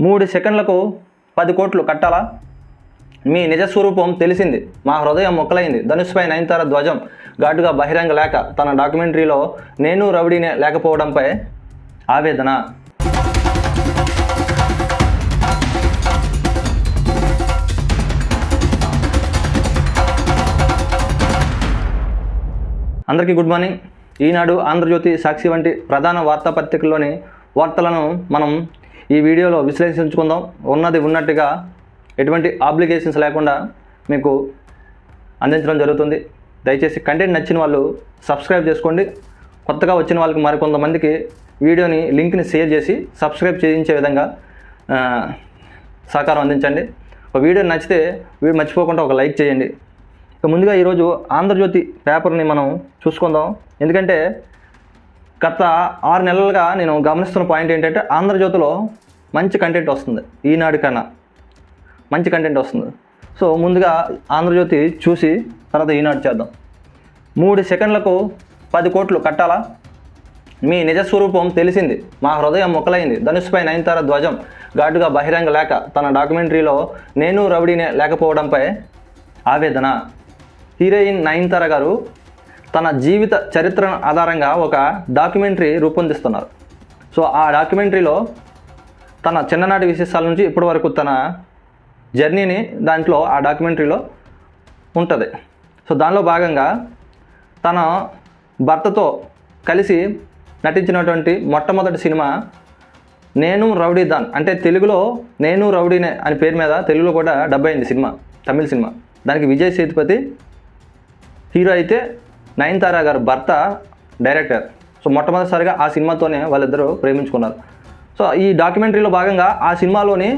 మూడు సెకండ్లకు పది కోట్లు కట్టాలా? మీ నిజస్వరూపం తెలిసింది. మా హృదయం మొక్కలైంది. ధనుష్పై నయనతార ధ్వజం ఘాటుగా బహిరంగ లేక తన డాక్యుమెంటరీలో నేను రౌడీనే లేకపోవడంపై ఆవేదన. అందరికీ గుడ్ మార్నింగ్. ఈనాడు ఆంధ్రజ్యోతి సాక్షి వంటి ప్రధాన వార్తాపత్రికల్లోని వార్తలను మనం ఈ వీడియోలో విశ్లేషించుకుందాం. ఉన్నది ఉన్నట్టుగా ఎటువంటి ఆబ్లిగేషన్స్ లేకుండా మీకు అందించడం జరుగుతుంది. దయచేసి కంటెంట్ నచ్చిన వాళ్ళు సబ్స్క్రైబ్ చేసుకోండి. కొత్తగా వచ్చిన వాళ్ళకి మరికొంతమందికి వీడియోని లింక్ని షేర్ చేసి సబ్స్క్రైబ్ చేయించే విధంగా సహకారం అందించండి. ఒక వీడియో నచ్చితే వీడియో మర్చిపోకుండా ఒక లైక్ చేయండి. ఇక ముందుగా ఈరోజు ఆంధ్రజ్యోతి పేపర్ని మనం చూసుకుందాం. ఎందుకంటే గత ఆరు నెలలుగా నేను గమనిస్తున్న పాయింట్ ఏంటంటే ఆంధ్రజ్యోతిలో మంచి కంటెంట్ వస్తుంది ఈనాడు కన్నా. మంచి కంటెంట్ వస్తుంది. సో ముందుగా ఆంధ్రజ్యోతి చూసి తర్వాత ఈనాడు చేద్దాం. మూడు సెకండ్లకు పది కోట్లు కట్టాలా? మీ నిజస్వరూపం తెలిసింది. మా హృదయం మొక్కలైంది. ధనుష్పై నయనతార ధ్వజం ఘాటుగా బహిరంగ లేక తన డాక్యుమెంటరీలో నేను రవిడీనే లేకపోవడంపై ఆవేదన. హీరోయిన్ నయనతార గారు తన జీవిత చరిత్ర ఆధారంగా ఒక డాక్యుమెంటరీ రూపొందిస్తున్నారు. సో ఆ డాక్యుమెంటరీలో తన చిన్ననాటి విశేషాల నుంచి ఇప్పటి వరకు తన జర్నీని దాంట్లో ఆ డాక్యుమెంటరీలో ఉంటుంది. సో దానిలో భాగంగా తన భర్తతో కలిసి నటించినటువంటి మొట్టమొదటి సినిమా నేను రౌడీ దాన్. అంటే తెలుగులో నేను రౌడీనే అని పేరు మీద తెలుగులో కూడా డబ్బు అయింది సినిమా తమిళ సినిమా. దానికి విజయ్ సేతుపతి హీరో అయితే నయన్తారా గారు భర్త డైరెక్టర్. సో మొట్టమొదటిసారిగా ఆ సినిమాతోనే వాళ్ళిద్దరూ ప్రేమించుకున్నారు. సో ఈ డాక్యుమెంటరీలో భాగంగా ఆ సినిమాలోని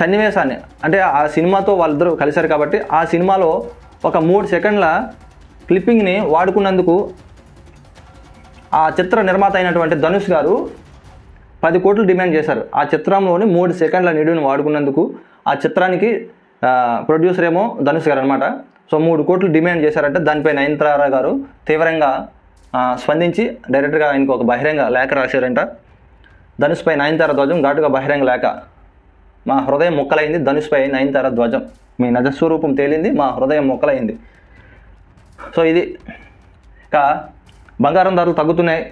సన్నివేశాన్ని అంటే ఆ సినిమాతో వాళ్ళిద్దరూ కలిశారు కాబట్టి ఆ సినిమాలో ఒక మూడు సెకండ్ల క్లిప్పింగ్ని వాడుకున్నందుకు ఆ చిత్ర నిర్మాత అయినటువంటి ధనుష్ గారు పది కోట్లు డిమాండ్ చేశారు. ఆ చిత్రంలోని మూడు సెకండ్ల నిడుని వాడుకున్నందుకు ఆ చిత్రానికి ప్రొడ్యూసర్ ఏమో ధనుష్ గారు అనమాట సో మూడు కోట్లు డిమాండ్ చేశారంటే దానిపై నయనతార గారు తీవ్రంగా స్పందించి డైరెక్ట్గా ఆయనకు ఒక బహిరంగ లేఖ రాశారంట. ధనుష్పై నయనతార ధ్వజం ఘాటుగా బహిరంగ లేక మా హృదయం మొక్కలైంది ధనుష్పై నయనతార ధ్వజం మీ నజస్వరూపం తేలింది మా హృదయం మొక్కలైంది. సో ఇది ఇంకా బంగారం ధరలు తగ్గుతున్నాయి.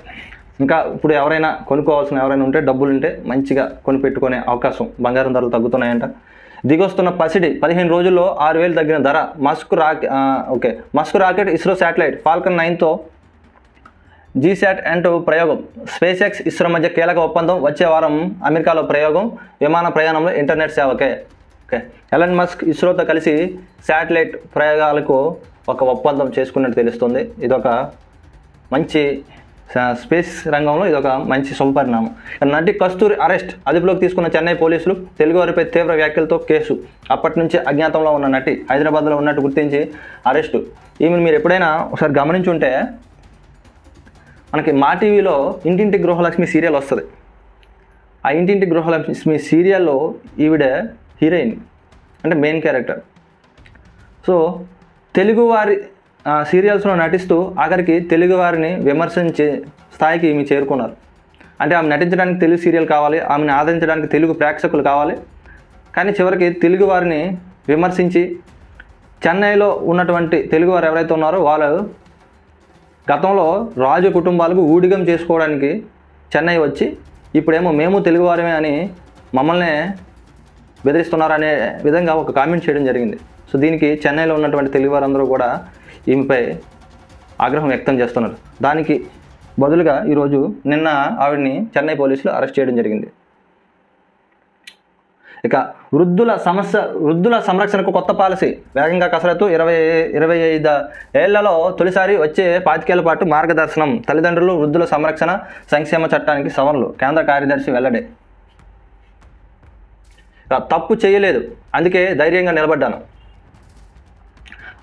ఇంకా ఇప్పుడు ఎవరైనా కొనుక్కోవాల్సిన ఎవరైనా ఉంటే డబ్బులు ఉంటే మంచిగా కొనిపెట్టుకునే అవకాశం బంగారం ధరలు తగ్గుతున్నాయంట. దిగొస్తున్న పసిడి పదిహేను రోజుల్లో ఆరు వేలు తగ్గిన ధర. Musk rocket okay. Musk rocket ISRO satellite Falcon నైన్తో GSAT అంటూ ప్రయోగం. స్పేస్ ఎక్స్ ఇస్రో మధ్య కీలక ఒప్పందం. వచ్చే వారం అమెరికాలో ప్రయోగం. విమాన ప్రయాణంలో ఇంటర్నెట్ సేవకే. ఓకే. ఎలన్ మస్క్ ఇస్రోతో కలిసి శాటిలైట్ ప్రయోగాలకు ఒక ఒప్పందం చేసుకున్నట్టు తెలుస్తుంది. ఇదొక మంచి స్పేస్ రంగంలో ఇదొక మంచి శుభపరిణామం నటి కస్తూరి అరెస్ట్ అదుపులోకి తీసుకున్న చెన్నై పోలీసులు తెలుగువారిపై తీవ్ర వ్యాఖ్యలతో కేసు. అప్పటి నుంచి అజ్ఞాతంలో ఉన్న నటి హైదరాబాద్లో ఉన్నట్టు గుర్తించి అరెస్టు. ఈమెను మీరు ఎప్పుడైనా ఒకసారి గమనించి ఉంటే మనకి మా టీవీలో ఇంటింటి గృహలక్ష్మి సీరియల్ వస్తుంది. ఆ ఇంటింటి గృహలక్ష్మి సీరియల్లో ఈవిడ హీరోయిన్ అంటే మెయిన్ క్యారెక్టర్. సో తెలుగువారి సీరియల్స్లో నటిస్తూ ఆఖరికి తెలుగువారిని విమర్శించే స్థాయికి ఈమె చేరుకున్నారు. అంటే ఆమె నటించడానికి తెలుగు సీరియల్ కావాలి ఆమెను ఆదరించడానికి తెలుగు ప్రేక్షకులు కావాలి. కానీ చివరికి తెలుగు వారిని విమర్శించి చెన్నైలో ఉన్నటువంటి తెలుగువారు ఎవరైతే ఉన్నారో వాళ్ళు గతంలో రాజు కుటుంబాలకు ఊడిగం చేసుకోవడానికి చెన్నై వచ్చి ఇప్పుడేమో మేము తెలుగువారమే అని మమ్మల్ని బెదిరిస్తున్నారనే విధంగా ఒక కామెంట్ చేయడం జరిగింది. సో దీనికి చెన్నైలో ఉన్నటువంటి తెలుగువారందరూ కూడా ఈమెపై ఆగ్రహం వ్యక్తం చేస్తున్నారు. దానికి బదులుగా ఈరోజు నిన్న ఆవిడని చెన్నై పోలీసులు అరెస్ట్ చేయడం జరిగింది. ఇక వృద్ధుల సమస్య వృద్ధుల సంరక్షణకు కొత్త పాలసీ వేగంగా కసరత్తు. ఇరవై ఇరవై ఐదు ఏళ్ళలో తొలిసారి వచ్చే పాతికేళ్ళ పాటు మార్గదర్శనం. తల్లిదండ్రులు వృద్ధుల సంరక్షణ సంక్షేమ చట్టానికి సవరణలు. కేంద్ర కార్యదర్శి వెల్లడే. ఇక తప్పు చేయలేదు. అందుకే ధైర్యంగా నిలబడ్డాను.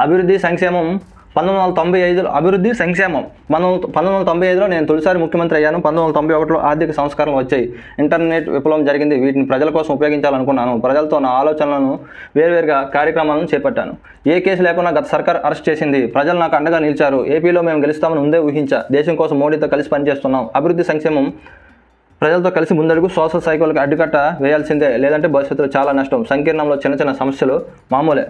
అభివృద్ధి సంక్షేమం పంతొమ్మిది వందల తొంభై ఐదులో అభివృద్ధి సంక్షేమం. పంతొమ్మిది పంతొమ్మిది వందల తొంభై ఐదులో నేను తొలిసారి ముఖ్యమంత్రి అయ్యాను. పంతొమ్మిది వందల తొంభై ఒకటిలో ఆర్థిక సంస్కరణలు వచ్చాయి. ఇంటర్నెట్ విప్లవం జరిగింది. వీటిని ప్రజల కోసం ఉపయోగించాలనుకున్నాను. ప్రజలతో నా ఆలోచనలను వేర్వేరుగా కార్యక్రమాలను చేపట్టాను. ఏ కేసు లేకుండా గత సర్కార్ అరెస్ట్ చేసింది. ప్రజలు నాకు అండగా నిలిచారు. ఏపీలో మేము గెలుస్తామని ముందే ఊహించా. దేశం కోసం మోడీతో కలిసి పనిచేస్తున్నాం. అభివృద్ధి సంక్షేమం ప్రజలతో కలిసి ముందడుగు సోషల్ సైకిల్కి అడ్డుకట్ట వేయాల్సిందే. లేదంటే భవిష్యత్తులో చాలా నష్టం. సంకీర్ణంలో చిన్న చిన్న సమస్యలు మామూలే.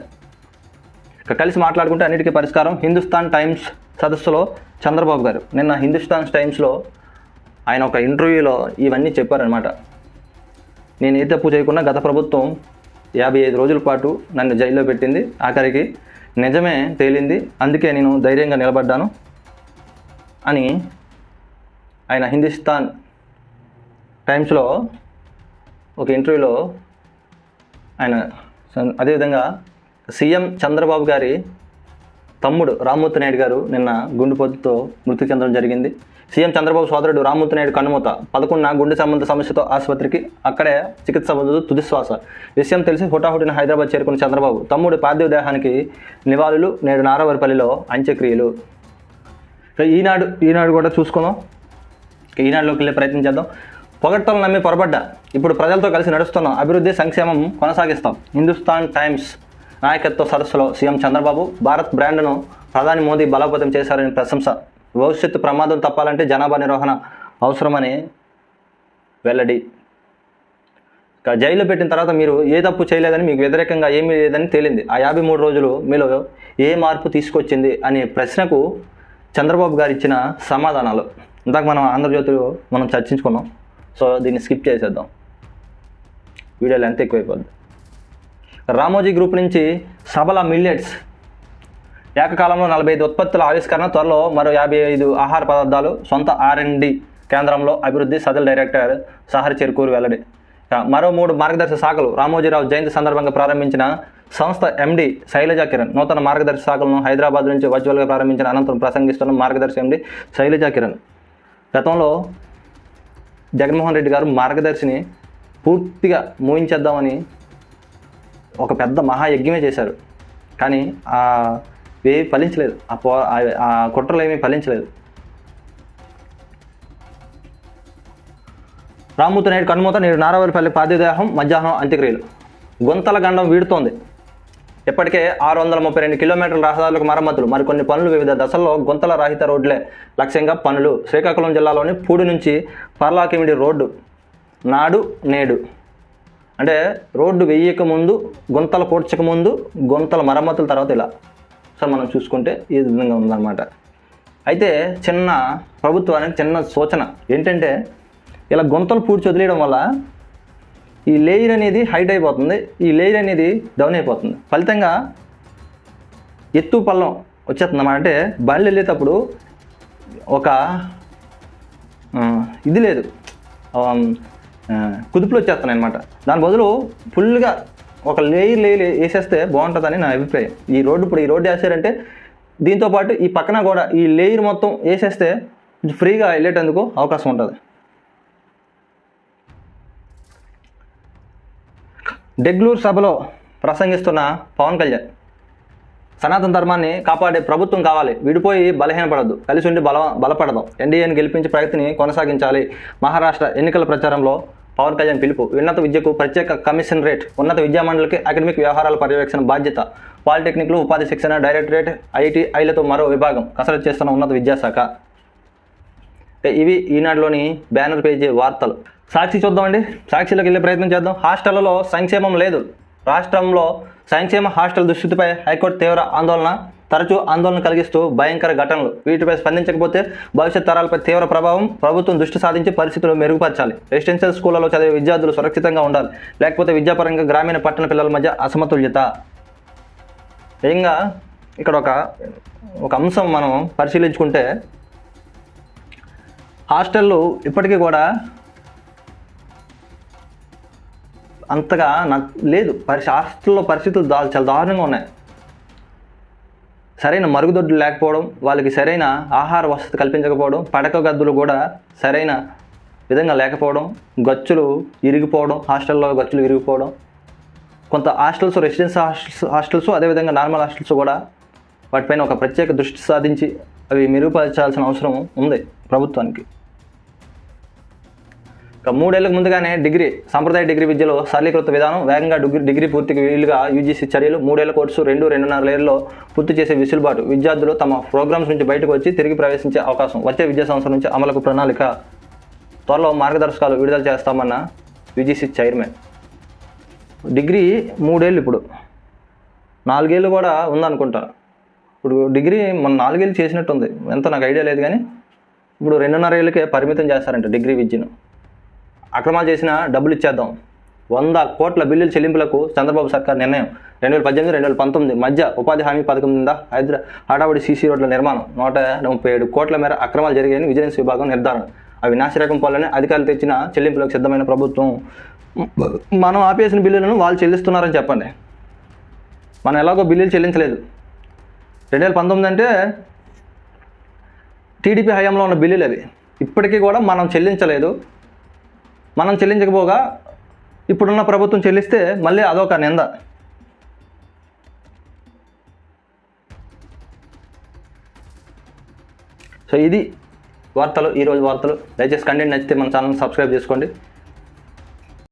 కలిసి మాట్లాడుకుంటే అన్నిటికీ పరిష్కారం హిందుస్థాన్ టైమ్స్ సదస్సులో చంద్రబాబు గారు. నిన్న హిందుస్థాన్ టైమ్స్లో ఆయన ఒక ఇంటర్వ్యూలో ఇవన్నీ చెప్పారనమాట నేను ఏ తప్పు చేయకుండా గత ప్రభుత్వం యాభై ఐదు రోజుల పాటు నన్ను జైల్లో పెట్టింది. ఆఖరికి నిజమే తేలింది. అందుకే నేను ధైర్యంగా నిలబడ్డాను అని ఆయన హిందుస్థాన్ టైమ్స్లో ఒక ఇంటర్వ్యూలో ఆయన అదేవిధంగా సీఎం చంద్రబాబు గారి తమ్ముడు రామ్మూర్తి నాయుడు గారు నిన్న గుండెపోతుతో మృతి చెందడం జరిగింది. సీఎం చంద్రబాబు సోదరుడు రామ్మూర్తి నాయుడు కన్నుమూత. పదకొండున గుండె సంబంధ సమస్యతో ఆసుపత్రికి అక్కడే చికిత్స పొందుతూ తుదిశ్వాస. విషయం తెలిసి హుటాహుటిన హైదరాబాద్ చేరుకున్న చంద్రబాబు తమ్ముడు పార్థివ దేహానికి నివాళులు నేడు నారావారిపల్లిలో అంత్యక్రియలు. ఇక ఈనాడు ఈనాడు కూడా చూసుకుందాం. ఈనాడులోకి వెళ్ళే ప్రయత్నం చేద్దాం. పొగట్టలు నమ్మి పొరపడ్డా ఇప్పుడు ప్రజలతో కలిసి నడుస్తున్నాం అభివృద్ధి సంక్షేమం కొనసాగిస్తాం. హిందుస్థాన్ టైమ్స్ నాయకత్వ సదస్సులో సీఎం చంద్రబాబు భారత్ బ్రాండ్ను ప్రధాని మోదీ బలోపేతం చేశారని ప్రశంస. భవిష్యత్తు ప్రమాదం తప్పాలంటే జనాభా నిర్వహణ అవసరమని వెల్లడి. జైల్లో పెట్టిన తర్వాత మీరు ఏ తప్పు చేయలేదని మీకు వ్యతిరేకంగా ఏమీ లేదని తేలింది. ఆ యాభై మూడు రోజులు మీలో ఏ మార్పు తీసుకొచ్చింది అనే ప్రశ్నకు చంద్రబాబు గారు ఇచ్చిన సమాధానాలు. ఇందాక మనం ఆంధ్రజ్యోతిలో మనం చర్చించుకున్నాం. సో దీన్ని స్కిప్ చేసేద్దాం. వీడియో లెంత్ ఎక్కువైపోద్ది. రామోజీ గ్రూప్ నుంచి సబల మిల్లెట్స్. ఏకకాలంలో నలభై ఐదు ఉత్పత్తుల ఆవిష్కరణ త్వరలో మరో యాభై ఐదు ఆహార పదార్థాలు సొంత ఆర్ఎండి కేంద్రంలో అభివృద్ధి సదల్ డైరెక్టర్ సహరి చెరుకూరు వెల్లడి. మరో మూడు మార్గదర్శక శాఖలు రామోజీరావు జయంతి సందర్భంగా ప్రారంభించిన సంస్థ ఎండి శైలజ కిరణ్ నూతన మార్గదర్శక శాఖలను హైదరాబాద్ నుంచి వర్చువల్గా ప్రారంభించిన అనంతరం ప్రసంగిస్తున్న మార్గదర్శి ఎండి శైలజ కిరణ్. గతంలో జగన్మోహన్ రెడ్డి గారు మార్గదర్శిని పూర్తిగా మోయించేద్దామని ఒక పెద్ద మహాయజ్ఞమే చేశారు. కానీ ఆ ఫలించలేదు. ఆ పో ఆ- కుట్రలు ఏమీ ఫలించలేదు. రామ్మూర్తి నేడు కనుమూత నేడు నారావారిపల్లి పాదిదేహం మధ్యాహ్నం అంత్యక్రియలు. గుంతల గండం వీడుతోంది. ఇప్పటికే ఆరు వందల ముప్పై రెండు కిలోమీటర్ల రహదారులకు మరమ్మతులు. మరికొన్ని పనులు వివిధ దశల్లో గుంతల రహిత రోడ్లే. లక్ష్యంగా పనులు. శ్రీకాకుళం జిల్లాలోని పూడి నుంచి పర్లాకిమిడి రోడ్డు. నాడు నేడు. అంటే రోడ్డు వేయక ముందు గుంతలు పూడ్చక ముందు గుంతల మరమ్మతుల తర్వాత ఇలా. సో మనం చూసుకుంటే ఈ విధంగా ఉందన్నమాట. అయితే చిన్న ప్రభుత్వానికి చిన్న సూచన ఏంటంటే ఇలా గుంతలు పూడ్చి వదిలేయడం వల్ల ఈ లేయర్ అనేది హైట్ అయిపోతుంది ఈ లేయర్ అనేది డౌన్ అయిపోతుంది. ఫలితంగా ఎత్తు పల్లం వచ్చేస్తుందన్నమాట. అంటే బండ్లు వెళ్ళేటప్పుడు ఒక ఇది లేదు. కుదుపులు వచ్చేస్తున్నాయి అనమాట దాని బదులు ఫుల్గా ఒక లేయర్ లేయర్ వేసేస్తే బాగుంటుందని నా అభిప్రాయం. ఈ రోడ్డు ఇప్పుడు ఈ రోడ్డు వేసారంటే దీంతో పాటు ఈ పక్కన కూడా ఈ లేయర్ మొత్తం వేసేస్తే ఫ్రీగా వెళ్ళేటందుకు అవకాశం ఉంటుంది. డెగ్లూర్ సభలో ప్రసంగిస్తున్న పవన్ కళ్యాణ్. సనాతన ధర్మాన్ని కాపాడే ప్రభుత్వం కావాలి. విడిపోయి బలహీనపడద్దు. కలిసి ఉండి బల బలపడదాం. ఎన్డీఏని గెలిపించే ప్రగతిని కొనసాగించాలి. మహారాష్ట్ర ఎన్నికల ప్రచారంలో పవన్ కళ్యాణ్ పిలుపు. ఉన్నత విద్యకు ప్రత్యేక కమిషన్ రేట్. ఉన్నత విద్యామండలికి అకాడమిక్ వ్యవహారాల పర్యవేక్షణ బాధ్యత. పాలిటెక్నిక్లు ఉపాధి శిక్షణ డైరెక్టరేట్ ఐటీఐలతో ఐలతో మరో విభాగం కసరత్తు చేస్తున్న ఉన్నత విద్యాశాఖ. ఇవి ఈనాడులోని బ్యానర్ పేజీ వార్తలు. సాక్షి చూద్దామండి. సాక్షిలోకి వెళ్ళే ప్రయత్నం చేద్దాం. హాస్టళ్ళలో సంక్షేమం లేదు. రాష్ట్రంలో సంక్షేమ హాస్టల్ దుస్థితిపై హైకోర్టు తీవ్ర ఆందోళన తరచూ ఆందోళన కలిగిస్తూ భయంకర ఘటనలు. వీటిపై స్పందించకపోతే భవిష్యత్ తరాలపై తీవ్ర ప్రభావం ప్రభుత్వం దృష్టి సాధించి పరిస్థితులు మెరుగుపరచాలి. రెసిడెన్షియల్ స్కూళ్ళలో చదివే విద్యార్థులు సురక్షితంగా ఉండాలి. లేకపోతే విద్యాపరంగా గ్రామీణ పట్టణ పిల్లల మధ్య అసమతుల్యత. ఇంకా ఇక్కడ ఒక ఒక అంశం మనం పరిశీలించుకుంటే హాస్టళ్ళు ఇప్పటికీ కూడా అంతగా నాకు లేదు. పరిస్థితి హాస్టల్లో పరిస్థితులు దా చాలా దారుణంగా ఉన్నాయి. సరైన మరుగుదొడ్లు లేకపోవడం వాళ్ళకి సరైన ఆహార వసతి కల్పించకపోవడం పడక గదులు కూడా సరైన విధంగా లేకపోవడం గచ్చులు ఇరిగిపోవడం హాస్టల్లో గచ్చులు ఇరిగిపోవడం కొంత హాస్టల్స్ రెసిడెన్స్ హాస్టల్స్ హాస్టల్స్ అదేవిధంగా నార్మల్ హాస్టల్స్ కూడా వాటిపైన ఒక ప్రత్యేక దృష్టి సాధించి అవి మెరుగుపరచాల్సిన అవసరం ఉంది ప్రభుత్వానికి. ఇక మూడేళ్ళకు ముందుగానే డిగ్రీ సాంప్రదాయ డిగ్రీ విద్యలో సరళీకృత విధానం వేగంగా డిగ్రీ డిగ్రీ పూర్తికి వీలుగా యూజీసీ చర్యలు మూడేళ్ళ కోర్సు రెండు రెండున్నర ఏళ్ళలో పూర్తి చేసే విసులుబాటు. విద్యార్థులు తమ ప్రోగ్రామ్స్ నుంచి బయటకు వచ్చి తిరిగి ప్రవేశించే అవకాశం వచ్చే విద్యా సంవత్సరం నుంచి అమలుకు ప్రణాళిక. త్వరలో మార్గదర్శకాలు విడుదల చేస్తామన్న యూజీసీ చైర్మన్. డిగ్రీ మూడేళ్ళు ఇప్పుడు. నాలుగేళ్ళు కూడా ఉందనుకుంటా. ఇప్పుడు డిగ్రీ మన నాలుగేళ్ళు చేసినట్టుంది. ఎంత నాకు ఐడియా లేదు కానీ ఇప్పుడు రెండున్నర ఏళ్ళకే పరిమితం చేస్తారంట డిగ్రీ విద్యను. అక్రమాలు చేసిన డబ్బులు ఇచ్చేద్దాం. వంద కోట్ల బిల్లుల చెల్లింపులకు చంద్రబాబు సర్కార్ నిర్ణయం. రెండు వేల పద్దెనిమిది రెండు వేల పంతొమ్మిది మధ్య ఉపాధి హామీ పథకం కింద హైదరా హడావుడి సీసీ రోడ్ల నిర్మాణం. నూట ముప్పై ఏడు కోట్ల మేర అక్రమాలు జరిగాయని విజిలెన్స్ విభాగం నిర్ధారణ. అవి నాశరకం పాలనే అధికారులు తెచ్చిన చెల్లింపులకు సిద్ధమైన ప్రభుత్వం. మనం ఆపేసిన బిల్లులను వాళ్ళు చెల్లిస్తున్నారని చెప్పండి. మనం ఎలాగో బిల్లులు చెల్లించలేదు. రెండు వేల పంతొమ్మిది అంటే టీడీపీ హయాంలో ఉన్న బిల్లులు అవి. ఇప్పటికీ కూడా మనం చెల్లించలేదు. మనం చెల్లించకపోగా ఇప్పుడున్న ప్రభుత్వం చెల్లిస్తే మళ్ళీ అదొక నింద. సో ఇది వార్తలు ఈరోజు వార్తలు. దయచేసి కంటెంట్ నచ్చితే మన ఛానల్ సబ్స్క్రైబ్ చేసుకోండి.